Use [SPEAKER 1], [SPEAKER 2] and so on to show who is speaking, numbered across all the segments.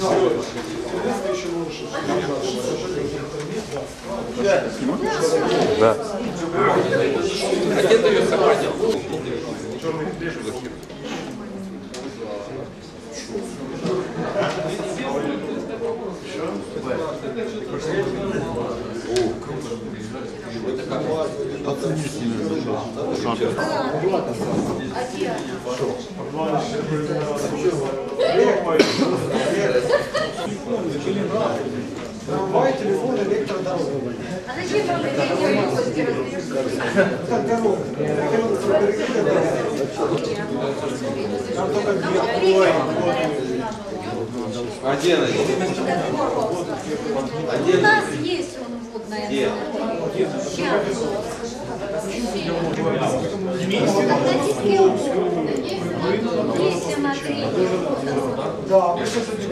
[SPEAKER 1] Да.
[SPEAKER 2] А где ты ее сохранил?
[SPEAKER 3] Трамвай, телефон, электродорога.
[SPEAKER 4] А зачем вам эти разрешили?
[SPEAKER 3] Как дорога. Там только две ой,
[SPEAKER 2] А где она?
[SPEAKER 4] У нас есть он водная. Сейчас.
[SPEAKER 3] Да, мы сейчас это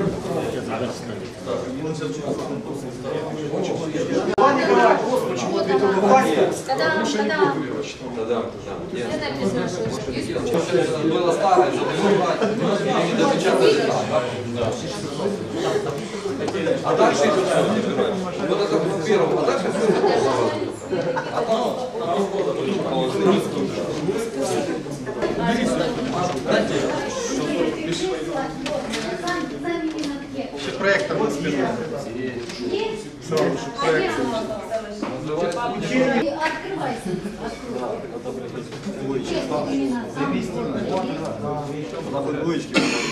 [SPEAKER 3] Ваня говорит, вот почему ты тут Ваня.
[SPEAKER 4] Когда, когда
[SPEAKER 2] Да-да, да.
[SPEAKER 4] Что
[SPEAKER 2] было старое, чтобы не убрать. И допечатать. А дальше идет. Вот это в первом, а дальше все. А там
[SPEAKER 3] Проектор вот спину.
[SPEAKER 4] Открывайся.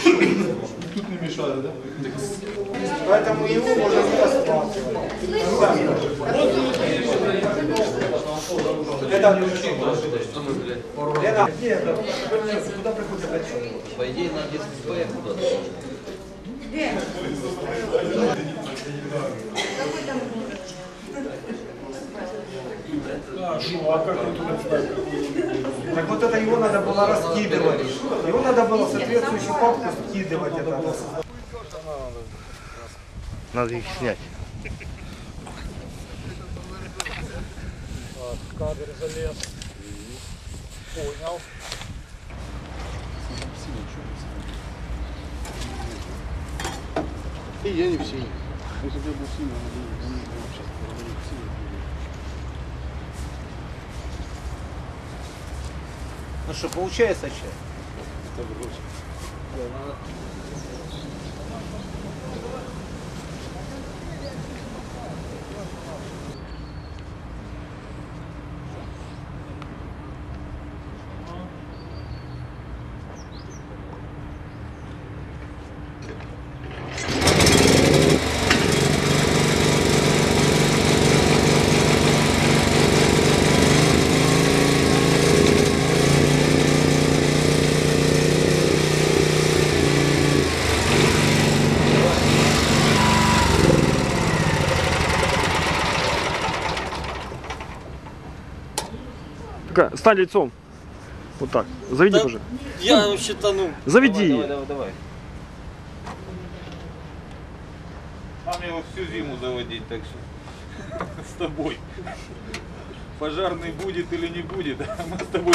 [SPEAKER 3] Тут не мешали, да? Поэтому его можно не рассматривать. Это Лена, нет, куда приходит отчет?
[SPEAKER 2] По идее, надо СП куда-то.
[SPEAKER 3] Так вот это его надо было раскидывать. Его надо было соответствующую папку скидывать. Это.
[SPEAKER 1] Надо их снять.
[SPEAKER 3] Кадр залез. Понял.
[SPEAKER 1] И я не в синий. Если бы я был синий, он бы он бы вообще провалил в синий.
[SPEAKER 5] Ну что, получается что?
[SPEAKER 6] Такая, стань лицом. Вот так. Заведи уже.
[SPEAKER 5] Я вообще тону.
[SPEAKER 6] Заведи.
[SPEAKER 5] Давай, давай, давай.
[SPEAKER 7] Нам его всю зиму заводить, так что с тобой. Пожарный будет или не будет, а мы с тобой.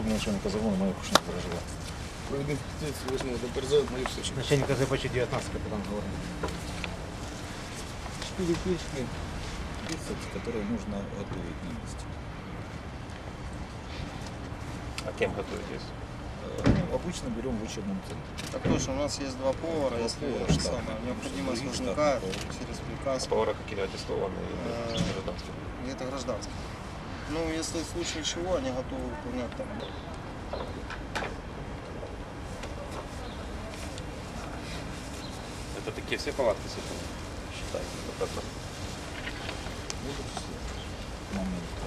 [SPEAKER 7] Заступник начальника загону моя кушня заражена.
[SPEAKER 1] Проведем возьму, доперезают мою встречу.
[SPEAKER 8] Начальника ЗПЧ 19 капитан говорит.
[SPEAKER 7] Четыре печки, 30, которые нужно готовить на месте.
[SPEAKER 9] А кем готовитесь?
[SPEAKER 7] Э, ну, обычно берем в учебном центре.
[SPEAKER 4] Так точно, у нас есть два повара,
[SPEAKER 7] Два
[SPEAKER 4] если
[SPEAKER 7] повара,
[SPEAKER 4] это
[SPEAKER 7] штат.
[SPEAKER 4] самое, возникает
[SPEAKER 7] повар.
[SPEAKER 4] через приказ,
[SPEAKER 9] Повара какие аттестованные
[SPEAKER 4] Э,
[SPEAKER 9] или гражданские?
[SPEAKER 4] Ну, если в случае чего, они готовы выполнять там.
[SPEAKER 9] Это такие все палатки с этим считаете? Вот это.
[SPEAKER 7] Будут все моменты.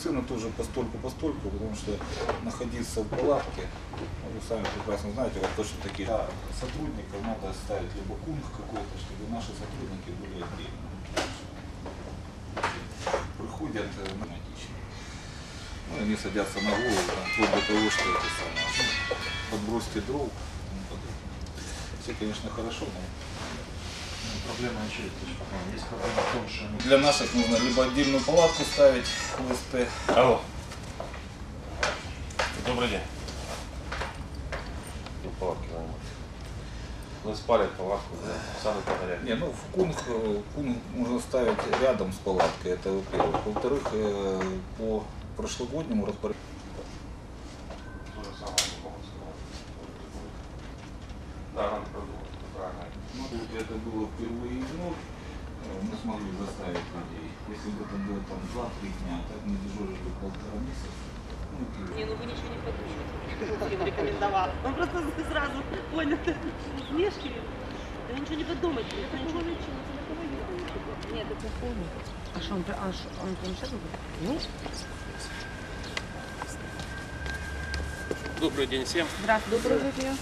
[SPEAKER 7] Медицина тоже постольку постольку, потому что находиться в палатке, ну, вы сами прекрасно знаете, вот точно такие да, сотрудников надо ставить либо кунг какой-то, чтобы наши сотрудники были отдельно. Приходят э, драматично. Ну, и они садятся на голову, там, вплоть до того, что это самое, подбросьте дров. подобное. Все, конечно, хорошо, но
[SPEAKER 5] Проблема еще есть проблема в том, что
[SPEAKER 7] для наших нужно либо отдельную палатку ставить в СП.
[SPEAKER 9] Алло. Добрый день. Ну, палатки нормально. Ну, спалят палатку, да, сами погорят.
[SPEAKER 7] Не, ну в кунг, э, кунг можно ставить рядом с палаткой, это во-первых. Во-вторых, э, по прошлогоднему распоряжению
[SPEAKER 9] То же самое, могу сказать. Да, надо продумать, это правильно.
[SPEAKER 7] Ну, это было впервые вновь, э, мы смогли заставить людей. Если бы это было там 2-3 дня, так мы дежурили полтора месяца. Ну,
[SPEAKER 10] Не, ну вы ничего не подумайте. Им рекомендовал. Он просто сразу понял. Усмешки. Да ничего не подумайте. Это ничего Нет, это помню.
[SPEAKER 11] А что он, а что, он планшет Ну,
[SPEAKER 2] Добрый день всем.
[SPEAKER 11] здравствуйте. Доброго дня.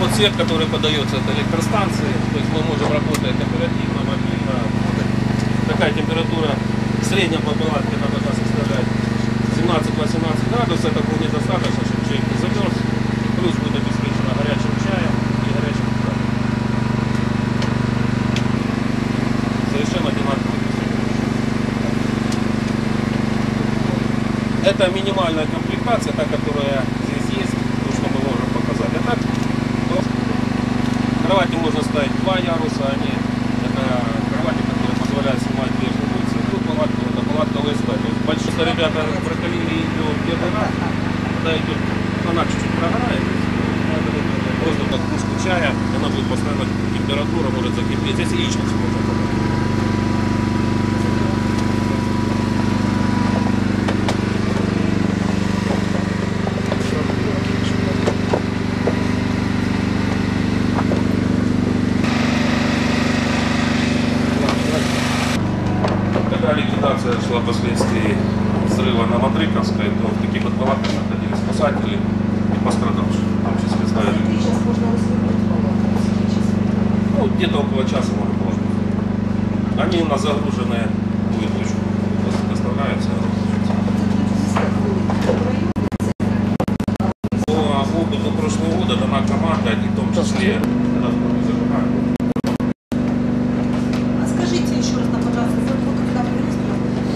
[SPEAKER 2] Вот свет, который подается от электростанции, то есть мы можем работать оперативно. Вот Такая температура в среднем по палатке надо составлять 17-18 градусов. Это вполне достаточно, чтобы человек не замерз. Плюс будет обеспечено горячим чаем и горячим питанием. Совершенно одинаковые Это минимальная комплектация, та, которая здесь есть, то, что мы можем показать. А так, просто кровати можно ставить два яруса, они это кровати, которые позволяют снимать верхнюю улицу. Тут палатка, это палатка ОСБ. То большинство ребята прокалили ее первый раз, когда идет, она чуть-чуть прогорает, просто как кружку чая, она будет постоянно температура может закипеть. Здесь яичницу можно подать. Когда ликвидация шла впоследствии взрыва на Мандриковской, то в таких вот палатках находились спасатели и пострадавшие. Там сейчас представили. Ну, где-то около часа можно было. Они на загруженные будет точку доставляются. По опыту прошлого года дана команда, и в том числе.
[SPEAKER 11] А скажите еще раз, нам, пожалуйста, за, вот когда вы говорите,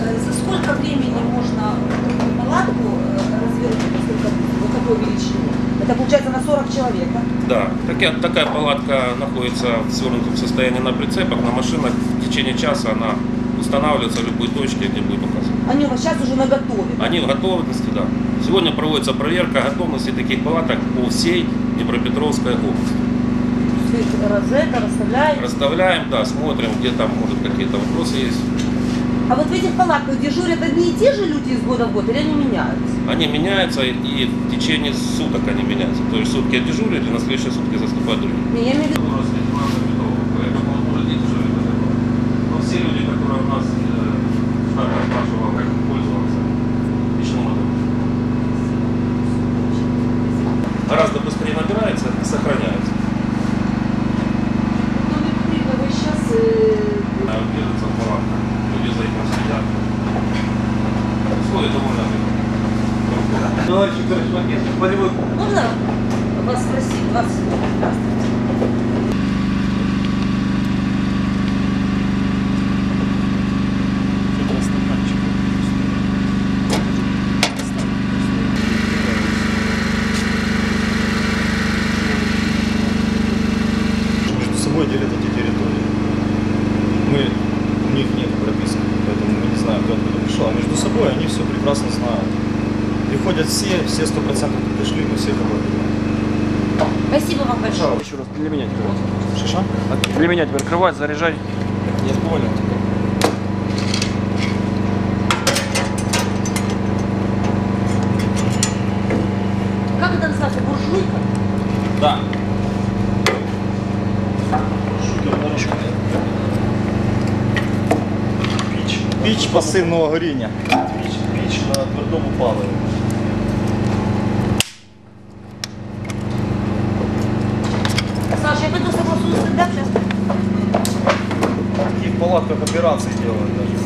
[SPEAKER 11] э, за сколько времени можно такую палатку э, развернуть, вот такой величины? Это получается на 40 человек, да?
[SPEAKER 2] Да, такая, такая палатка находится в свернутом состоянии на прицепах, на машинах. В течение часа она устанавливается в любой точке, где будет указано.
[SPEAKER 11] Они у вас сейчас уже на готове.
[SPEAKER 2] Они в готовности, да. Сегодня проводится проверка готовности таких палаток по всей Днепропетровской области.
[SPEAKER 11] Вы розетка расставляете.
[SPEAKER 2] Расставляем, да, смотрим, где там, может, какие-то вопросы есть.
[SPEAKER 11] А вот в этих палатках дежурят одни и те же люди из года в год или они меняются?
[SPEAKER 2] Они меняются и в течение суток они меняются. То есть сутки дежурят, и на следующие сутки заступают другие.
[SPEAKER 11] Не, я имею в виду,
[SPEAKER 2] Но все люди, которые у нас э, штат спрашивал, как им пользоваться, пищевым Гораздо быстрее набирается и сохраняется.
[SPEAKER 11] ну, не вы сейчас... э,
[SPEAKER 2] А держится в палатках, люди за этим следят. Условия довольно
[SPEAKER 8] Товарищ Викторович, полевой
[SPEAKER 11] Можно вас спросить, 20 секунд. Здравствуйте.
[SPEAKER 5] Между собой делят эти территории. Мы, у них нет прописки, поэтому мы не знаем, кто откуда пришел. А между собой они все прекрасно знают Приходят все, все сто процентов пришли, мы всех обладаем.
[SPEAKER 11] Спасибо вам большое.
[SPEAKER 6] Еще раз, для меня теперь. Шиша? Для меня теперь открывать, заряжай.
[SPEAKER 5] Я понял.
[SPEAKER 11] Как это называется? Буржуйка?
[SPEAKER 5] Да. Піч. Піч пасивного горіння. Піч, піч на твердому паливі. Палатках операции делают даже.